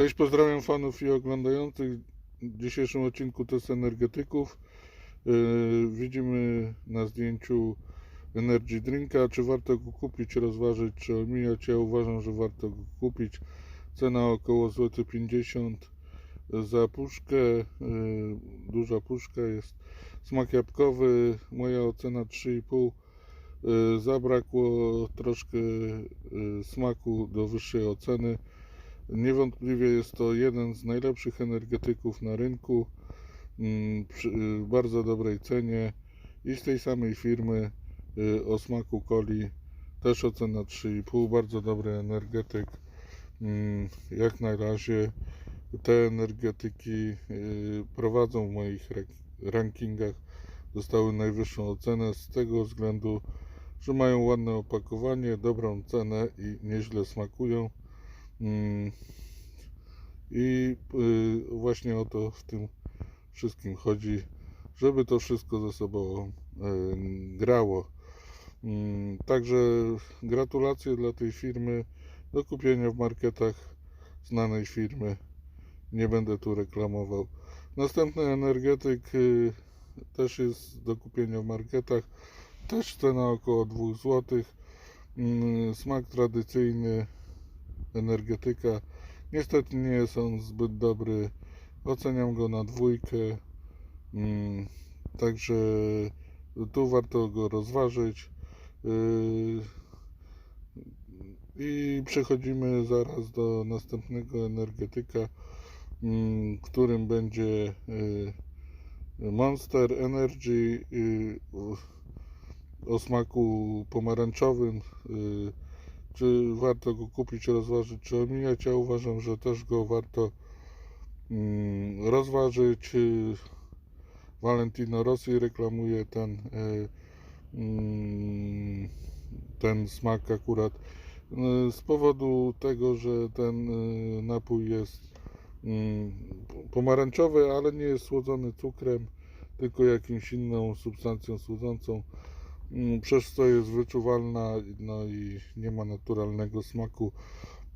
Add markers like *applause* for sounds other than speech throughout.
Cześć, pozdrawiam fanów i oglądających. W dzisiejszym odcinku test energetyków. Yy, widzimy na zdjęciu Energy Drinka. Czy warto go kupić, rozważyć, czy omijać? Ja uważam, że warto go kupić. Cena około złoty 50 za puszkę. Yy, duża puszka jest. Smak jabłkowy. Moja ocena 3,5. Yy, Zabrakło troszkę smaku do wyższej oceny. Niewątpliwie jest to jeden z najlepszych energetyków na rynku mm, przy y, bardzo dobrej cenie i z tej samej firmy y, o smaku coli też ocena 3,5 bardzo dobry energetyk. Mm, jak na razie te energetyki y, prowadzą w moich rankingach. Dostały najwyższą ocenę z tego względu że mają ładne opakowanie, dobrą cenę i nieźle smakują I y, właśnie o to w tym wszystkim chodzi, żeby to wszystko ze sobą y, grało. Mm, Także gratulacje dla tej firmy do kupienia w marketach znanej firmy. Nie będę tu reklamował. Następny energetyk y, też jest do kupienia w marketach. Też cena około 2 zł. Mm, Smak tradycyjny energetyka. Niestety nie jest on zbyt dobry. Oceniam go na dwójkę. Mm, Także tu warto go rozważyć. Yy, I przechodzimy zaraz do następnego energetyka, mm, którym będzie yy, Monster Energy yy, o smaku pomarańczowym. Czy warto go kupić, rozważyć, czy omijać. Ja uważam, że też go warto mm, rozważyć. Valentino Rossi reklamuje ten, y, mm, ten smak akurat y, z powodu tego, że ten y, napój jest mm, pomarańczowy, ale nie jest słodzony cukrem, tylko jakimś inną substancją słodzącą. Mm, przez to jest wyczuwalna no i nie ma naturalnego smaku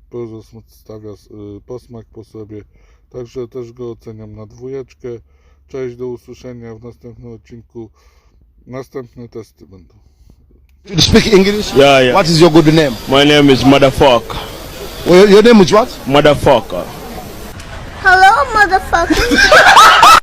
pozostawia y, posmak po sobie także też go oceniam na dwójeczkę cześć do usłyszenia w następnym odcinku następne testy będą You speak English? Yeah, yeah. What is your good name? My name is Motherfucker. Well, your name is what? Motherfucker. Hello, motherfucker. *laughs*